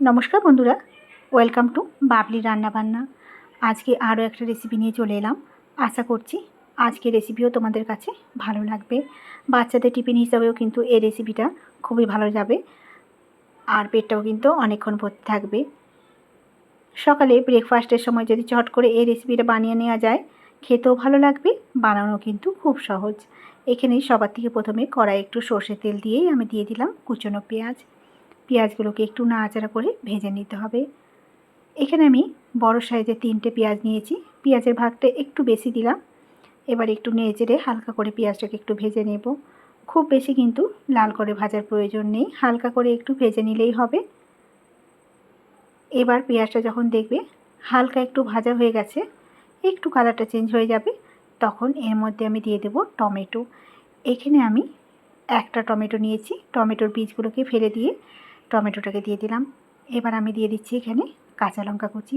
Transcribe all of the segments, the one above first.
নমস্কার বন্ধুরা welcome to Babli রান্নাবান্না। আজকে আরও একটা রেসিপি নিয়ে চলে এলাম। আশা করছি আজকে রেসিপিও তোমাদের কাছে ভালো লাগবে। বাচ্চাদের টিফিন হিসাবেও কিন্তু এই রেসিপিটা খুবই ভালো যাবে। আর পেটটাও কিন্তু অনেকক্ষণ ভর্তি থাকবে। সকালে ব্রেকফাস্টের সময় যদি চট করে এই রেসিপিটা বানিয়ে নেওয়া যায়, খেতেও ভালো লাগবে বানানো কিন্তু খুব সহজ। এখানে সবার থেকে প্রথমে কড়াই একটু সর্ষের তেল দিয়েই আমি দিয়ে দিলাম কুচনো পেঁয়াজ। পেঁয়াজগুলোকে একটু নাড়াচাড়া করে ভেজে নিতে হবে। এখানে আমি বড় সাইজের তিনটে পেঁয়াজ নিয়েছি। পেঁয়াজের ভাগটা একটু বেশি দিলাম। এবার একটু নেড়ে হালকা করে পেঁয়াজটাকে একটু ভেজে নেব। খুব বেশি কিন্তু লাল করে ভাজার প্রয়োজন নেই। হালকা করে একটু ভেজে নিলেই হবে। এবার পেঁয়াজটা যখন দেখবে হালকা একটু ভাজা হয়ে গেছে, একটু কালারটা চেঞ্জ হয়ে যাবে, তখন এর মধ্যে আমি দিয়ে দেব টমেটো। এখানে আমি একটা টমেটো নিয়েছি। টমেটোর বীজগুলোকে ফেলে দিয়ে টমেটোটাকে দিয়ে দিলাম। এবার আমি দিয়ে দিচ্ছি এখানে কাঁচা লঙ্কা কুচি।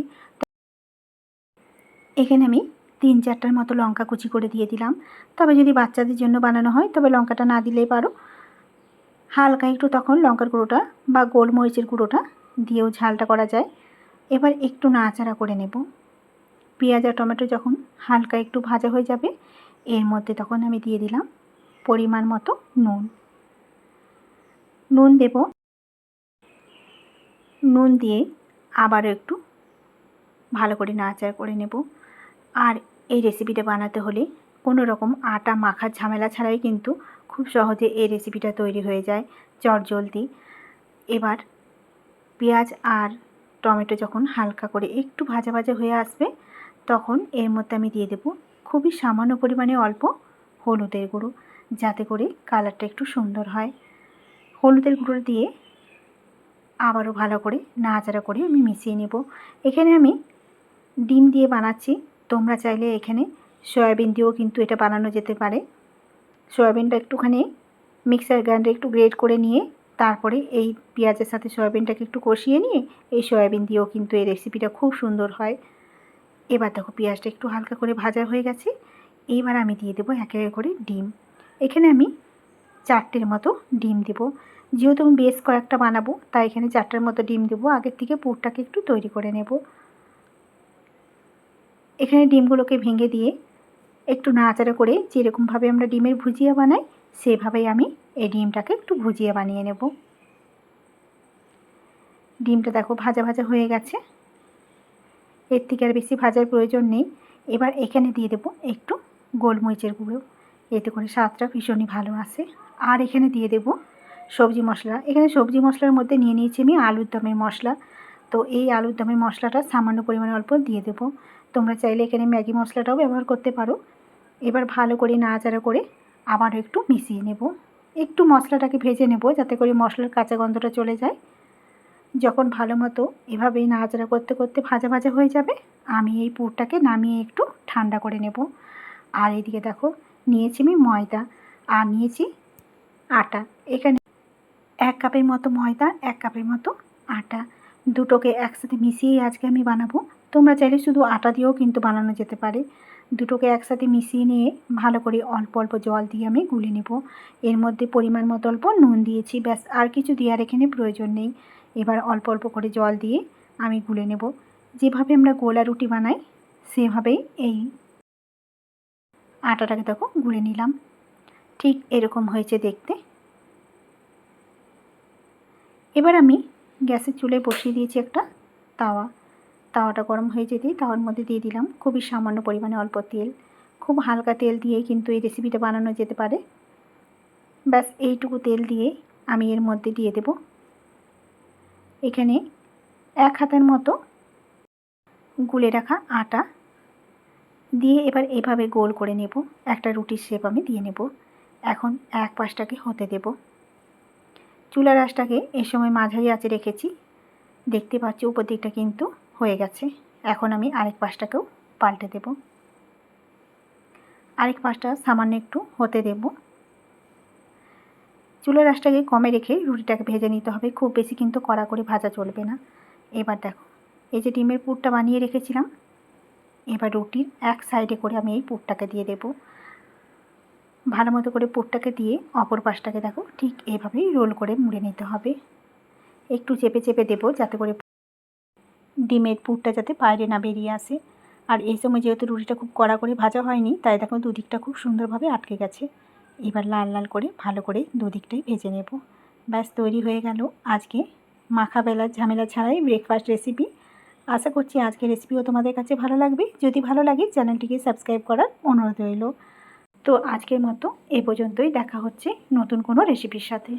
এখানে আমি তিন চারটার মতো লঙ্কা কুচি করে দিয়ে দিলাম। তবে যদি বাচ্চাদের জন্য বানানো হয়, তবে লঙ্কাটা না দিলেই পারো। হালকা একটু তখন লঙ্কার গুঁড়োটা বা গোলমরিচের গুঁড়োটা দিয়েও ঝালটা করা যায়। এবার একটু নাড়াচাড়া করে নেব। পেঁয়াজ আর টমেটো যখন হালকা একটু ভাজা হয়ে যাবে, এর মধ্যে তখন আমি দিয়ে দিলাম পরিমাণ মতো নুন। নুন দেব। নুন দিয়ে আবারও একটু ভালো করে নাড়াচাড়া করে নেব। আর এই রেসিপিটা বানাতে হলে কোনো রকম আটা মাখার ঝামেলা ছাড়াই কিন্তু খুব সহজে এই রেসিপিটা তৈরি হয়ে যায় চট জলদি এবার পেঁয়াজ আর টমেটো যখন হালকা করে একটু ভাজা ভাজা হয়ে আসবে, তখন এর মধ্যে আমি দিয়ে দেব খুবই সামান্য পরিমাণে অল্প হলুদের গুঁড়ো, যাতে করে কালারটা একটু সুন্দর হয়। হলুদের গুঁড়ো দিয়ে আবারও ভালো করে নাড়াচাড়া করে আমি মিশিয়ে নেব। এখানে আমি ডিম দিয়ে বানাচ্ছি। তোমরা চাইলে এখানে সয়াবিন দিয়েও কিন্তু এটা বানানো যেতে পারে। সয়াবিনটা একটুখানি মিক্সার গ্রাইন্ডারে একটু গ্রেড করে নিয়ে তারপরে এই পেঁয়াজের সাথে সয়াবিনটাকে একটু কষিয়ে নিয়ে এই সয়াবিন দিয়েও কিন্তু এই রেসিপিটা খুব সুন্দর হয়। এবার দেখো পেঁয়াজটা একটু হালকা করে ভাজা হয়ে গেছে। এইবার আমি দিয়ে দেবো একে একে করে ডিম। এখানে আমি চারটের মতো ডিম দেবো। যেহেতু আমি বেশ কয়েকটা বানাবো, তাই এখানে চারটের মতো ডিম দেবো। আগের থেকে পুরটাকে একটু তৈরি করে নেব। এখানে ডিমগুলোকে ভেঙে দিয়ে একটু নাড়াচাড়া করে যেরকমভাবে আমরা ডিমের ভুজিয়া বানাই, সেভাবেই আমি এই ডিমটাকে একটু ভুজিয়া বানিয়ে নেব। ডিমটা দেখো ভাজা ভাজা হয়ে গেছে। এর থেকে আর বেশি ভাজার প্রয়োজন নেই। এবার এখানে দিয়ে দেবো একটু গোলমরিচের গুঁড়ো। এতে করে স্বাদটা ভীষণই ভালো আসে। আর এখানে দিয়ে দেব সবজি মশলা। এখানে সবজি মশলার মধ্যে নিয়ে নিয়েছি আমি আলুর দমের মশলা। তো এই আলুর দমের মশলাটা সামান্য পরিমাণে অল্প দিয়ে দেবো। তোমরা চাইলে এখানে ম্যাগি মশলাটাও ব্যবহার করতে পারো। এবার ভালো করে নাড়াচাড়া করে আবারও একটু মিশিয়ে নেব। একটু মশলাটাকে ভেজে নেব যাতে করে মশলার কাঁচা গন্ধটা চলে যায়। যখন ভালো মতো এভাবেই নাড়াচাড়া করতে করতে ভাজা ভাজা হয়ে যাবে, আমি এই পুরটাকে নামিয়ে একটু ঠান্ডা করে নেব। আর এইদিকে দেখো, নিয়েছি আমি ময়দা আর নিয়েছি আটা। এখানে এক কাপের মতো ময়দা, এক কাপের মতো আটা। দুটোকে একসাথে মিশিয়েই আজকে আমি বানাবো। তোমরা চাইলে শুধু আটা দিয়েও কিন্তু বানানো যেতে পারে। দুটোকে একসাথে মিশিয়ে নিয়ে ভালো করে অল্প অল্প জল দিয়ে আমি গুলে নেব। এর মধ্যে পরিমাণ মতো অল্প নুন দিয়েছি। ব্যাস, আর কিছু দেওয়ার এখানে প্রয়োজন নেই। এবার অল্প অল্প করে জল দিয়ে আমি গুলে নেব। যেভাবে আমরা গোলা রুটি বানাই, সেভাবেই এই আটাটাকে দেখো গুলে নিলাম। ঠিক এরকম হয়েছে দেখতে। এবার আমি গ্যাসের চুলায় বসিয়ে দিয়েছি একটা তাওয়া। তাওয়াটা গরম হয়ে যেতেই তাওয়ার মধ্যে দিয়ে দিলাম খুবই সামান্য পরিমাণে অল্প তেল। খুব হালকা তেল দিয়েই কিন্তু এই রেসিপিটা বানানো যেতে পারে। ব্যাস, এইটুকু তেল দিয়ে আমি এর মধ্যে দিয়ে দেব। এখানে এক হাতের মতো গুলে রাখা আটা দিয়ে এবার এভাবে গোল করে নেব। একটা রুটির শেপ আমি দিয়ে নেব। এখন এক পাশটাকে হতে দেব। চুলার আঁচটাকে এ সময় মাঝারি আঁচে রেখেছি। দেখতে পাচ্ছি উপর দিকটা কিন্তু হয়ে গেছে। এখন আমি আরেক পাশটাকেও পাল্টে দেব। আরেক পাশটা সামান্য একটু হতে দেব। চুলার আঁচটাকে কমে রেখে রুটিটাকে ভেজে নিতে হবে। খুব বেশি কিন্তু কড়া করে ভাজা চলবে না। এবার দেখো, এই যে ডিমের পুরটা বানিয়ে রেখেছিলাম, এবার রুটির এক সাইডে করে আমি এই পুরটাকে দিয়ে দেব। ভালো মতো করে পুরটাকে দিয়ে অপর পাশটাকে দেখো, ঠিক এভাবেই রোল করে মুড়ে নিতে হবে। একটু চেপে চেপে দেবো যাতে করে ডিমের পুরটা যাতে বাইরে না বেরিয়ে আসে। আর এই সময় যেহেতু রুটিটা খুব কড়া করে ভাজা হয়নি, তাই দেখো দুদিকটা খুব সুন্দরভাবে আটকে গেছে। এবার লাল লাল করে ভালো করে দুদিকটাই ভেজে নেব। ব্যাস, তৈরি হয়ে গেল আজকে মাখা বেলা ঝামেলা ছাড়াই ব্রেকফাস্ট রেসিপি আশা করছি আজকের রেসিপিও তোমাদের কাছে ভালো লাগবে। যদি ভালো লাগে, চ্যানেলটিকে সাবস্ক্রাইব করার অনুরোধ রইল। তো আজকের মতো এ পর্যন্তই। দেখা হচ্ছে নতুন কোনো রেসিপির সাথে।